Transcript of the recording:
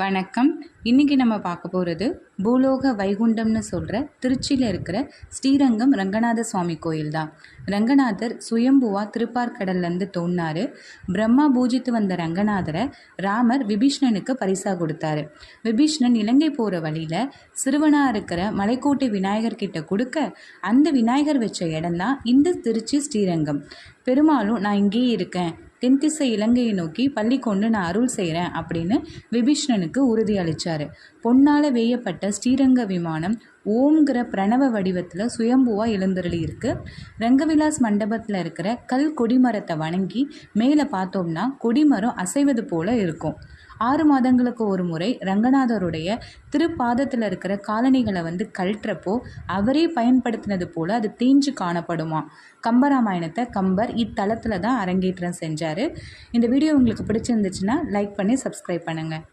வணக்கம். இன்றைக்கி நம்ம பார்க்க போகிறது பூலோக வைகுண்டம்னு சொல்கிற திருச்சியில் இருக்கிற ஸ்ரீரங்கம் ரங்கநாத சுவாமி கோயில் தான் ரங்கநாதர் சுயம்புவா திருப்பார்கடல்லேருந்து தோணினார் பிரம்மா பூஜித்து வந்த ரங்கநாதரை ராமர் விபீஷ்ணனுக்கு பரிசாக கொடுத்தாரு. விபீஷ்ணன் இலங்கை போகிற வழியில் சிறுவனாக இருக்கிற மலைக்கோட்டை விநாயகர் கிட்ட கொடுக்க அந்த விநாயகர் வச்ச இடம் தான் இந்த திருச்சி ஸ்ரீரங்கம். பெருமாளும் நான் இங்கேயே இருக்கேன். தென்திசை இலங்கையை நோக்கி பள்ளி கொண்டு நான் அருள் செய்கிறேன் அப்படின்னு விபீஷ்ணனுக்கு உறுதி அளித்தார் பொன்னால் வேயப்பட்ட ஸ்ரீரங்க விமானம் ஓம்ங்கிற பிரணவ வடிவத்தில் சுயம்புவாக எழுந்தருளி இருக்கு. ரங்கவிலாஸ் மண்டபத்தில் இருக்கிற கல் கொடிமரத்தை வணங்கி மேலே பார்த்தோம்னா கொடிமரம் அசைவது போல இருக்கும். ஆறு மாதங்களுக்கு ஒரு முறை ரங்கநாதருடைய திருப்பாதத்தில் இருக்கிற காலணிகளை வந்து கழற்றப்போ அவரே பயன்படுத்தினது போல் அது தேஞ்சு காணப்படுமா? கம்பராமாயணத்தை கம்பர் இத்தலத்தில் தான் அரங்கேற்றம் செஞ்சார். இந்த வீடியோ உங்களுக்கு பிடிச்சிருந்துச்சுன்னா லைக் பண்ணி சப்ஸ்கிரைப் பண்ணுங்கள்